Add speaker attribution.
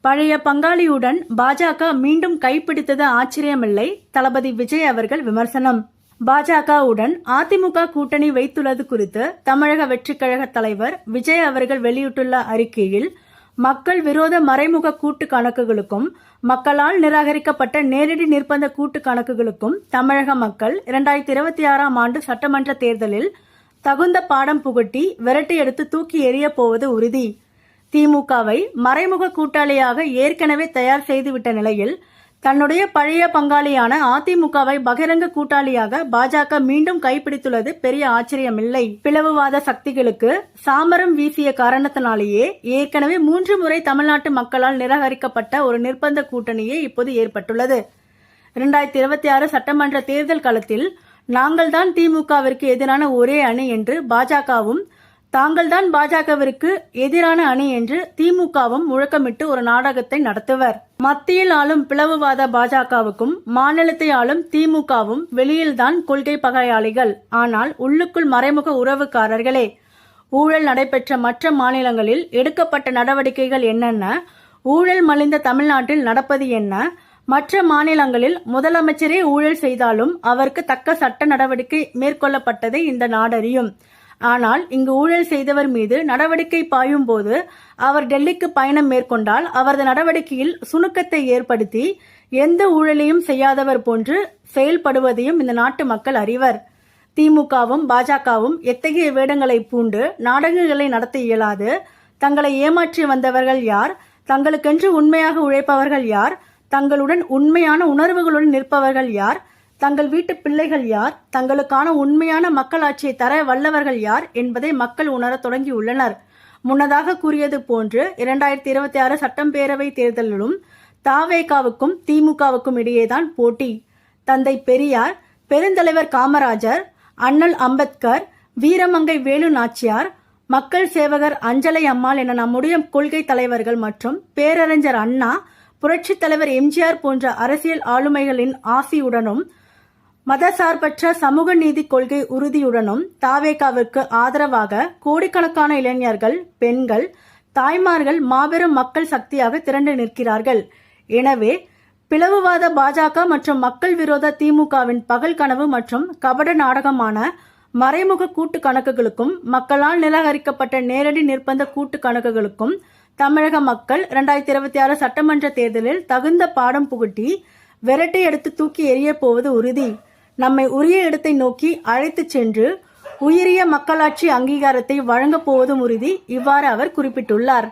Speaker 1: பழைய பங்காளியுடன் பாஜக மீண்டும் கைப்பிடித்தது ஆச்சரியமில்லை. தளபதி விஜய் அவர்கள் விமர்சனம். பாஜகவுடன் அதிமுக கூட்டணி வைத்துள்ளது குறித்து தமிழக வெற்றிக் கழக தலைவர் விஜய் அவர்கள் வெளியிட்டுள்ள அறிக்கையில் மக்கள் விரோத மறைமுக கூட்டு கணக்குகளுக்கும் மக்களால் நிராகரிக்கப்பட்ட நேரடி நிர்பந்த கூட்டு கணக்குகளுக்கும் தமிழக மக்கள் இரண்டாயிரத்தி இருபத்தி ஆறாம் ஆண்டு சட்டமன்ற தேர்தலில் தகுந்த பாடம் புகட்டி விரட்டி எடுத்து தூக்கி எறியப் போவது உறுதி. திமுகவை மறைமுக கூட்டாளியாக ஏற்கனவே தயார் செய்துவிட்ட நிலையில் தன்னுடைய பழைய பங்காளியான அதிமுகவை பகிரங்க கூட்டாளியாக பாஜக மீண்டும் கைப்பிடித்துள்ளது பெரிய ஆச்சரியமில்லை. பிளவுவாத சக்திகளுக்கு சாமரம் வீசிய காரணத்தினாலேயே ஏற்கனவே மூன்று முறை தமிழ்நாட்டு மக்களால் நிராகரிக்கப்பட்ட ஒரு நிர்பந்த கூட்டணியே இப்போது ஏற்பட்டுள்ளது. இரண்டாயிரத்தி இருபத்தி ஆறு சட்டமன்ற தேர்தல் களத்தில் நாங்கள்தான் திமுகவிற்கு எதிரான ஒரே அணி என்று பாஜகவும் தாங்கள்தான் பாஜகவிற்கு எதிரான அணி என்று திமுகவும் முழக்கமிட்டு ஒரு நாடகத்தை நடத்துவர். மத்தியில் ஆளும் பிளவுவாத பாஜகவுக்கும் மாநிலத்தை ஆளும் திமுகவும் வெளியில்தான் கொள்கை பகையாளிகள். ஆனால் உள்ளுக்குள் மறைமுக உறவுக்காரர்களே ஊழல் நடைபெற்ற மற்ற மாநிலங்களில் எடுக்கப்பட்ட நடவடிக்கைகள் என்னென்ன? ஊழல் மலிந்த தமிழ்நாட்டில் நடப்பது என்ன? மற்ற மாநிலங்களில் முதலமைச்சரே ஊழல் செய்தாலும் அவருக்கு தக்க சட்ட நடவடிக்கை மேற்கொள்ளப்பட்டதை இந்த நாடறியும். ஆனால் இங்கு ஊழல் செய்தவர் மீது நடவடிக்கை பாயும் போது அவர் டெல்லிக்கு பயணம் மேற்கொண்டால் அவரது நடவடிக்கையில் சுணுக்கத்தை ஏற்படுத்தி எந்த ஊழலையும் செய்யாதவர் போன்று செயல்படுவதையும் இந்த நாட்டு மக்கள் அறிவர். திமுகவும் பாஜகவும் எத்தகைய வேடங்களை பூண்டு நாடகங்களை நடத்த இயலாது. தங்களை ஏமாற்றி வந்தவர்கள் யார்? தங்களுக்கென்று உண்மையாக உழைப்பவர்கள் யார்? தங்களுடன் உண்மையான உணர்வுகளுடன் நிற்பவர்கள் யார்? தங்கள் வீட்டு பிள்ளைகள் யார்? தங்களுக்கான உண்மையான மக்களாட்சியை தர வல்லவர்கள் யார்? என்பதை மக்கள் உணரத் தொடங்கியுள்ளனர். முன்னதாக கூறியது போன்று இரண்டாயிரத்தி இருபத்தி ஆறு சட்டப்பேரவை தேர்தலிலும் தாவேகாவுக்கும் திமுகவுக்கும் இடையேதான் போட்டி. தந்தை பெரியார் பெருந்தலைவர் காமராஜர் அண்ணல் அம்பேத்கர் வீரமங்கை வேலு நாச்சியார் மக்கள் சேவகர் அஞ்சலை அம்மாள் என நம்முடைய கொள்கை தலைவர்கள் மற்றும் பேரறிஞர் அண்ணா புரட்சித் தலைவர் எம்ஜிஆர் போன்ற அரசியல் ஆளுமைகளின் ஆசியுடனும் மதசார்பற்ற சமூக நீதி கொள்கை உறுதியுடனும் தாவேகாவிற்கு ஆதரவாக கோடிக்கணக்கான இளைஞர்கள் பெண்கள் தாய்மார்கள் மாபெரும் மக்கள் சக்தியாக திரண்டு நிற்கிறார்கள். எனவே பிளவுவாத பாஜக மற்றும் மக்கள் விரோத திமுகவின் பகல் கனவு மற்றும் கபட நாடகமான மறைமுக கூட்டு கணக்குகளுக்கும் மக்களால் நிராகரிக்கப்பட்ட நேரடி நிர்பந்த கூட்டு கணக்குகளுக்கும் தமிழக மக்கள் இரண்டாயிரத்தி இருபத்தி ஆறு சட்டமன்ற தேர்தலில் தகுந்த பாடம் புகட்டி விரட்டை எடுத்து தூக்கி எறியப் போவது உறுதி. நம்மை உரிய இடத்தை நோக்கி அழைத்துச் சென்று உயரிய மக்களாட்சி அங்கீகாரத்தை வழங்கப் போவதும் உறுதி. இவ்வாறு அவர் குறிப்பிட்டுள்ளார்.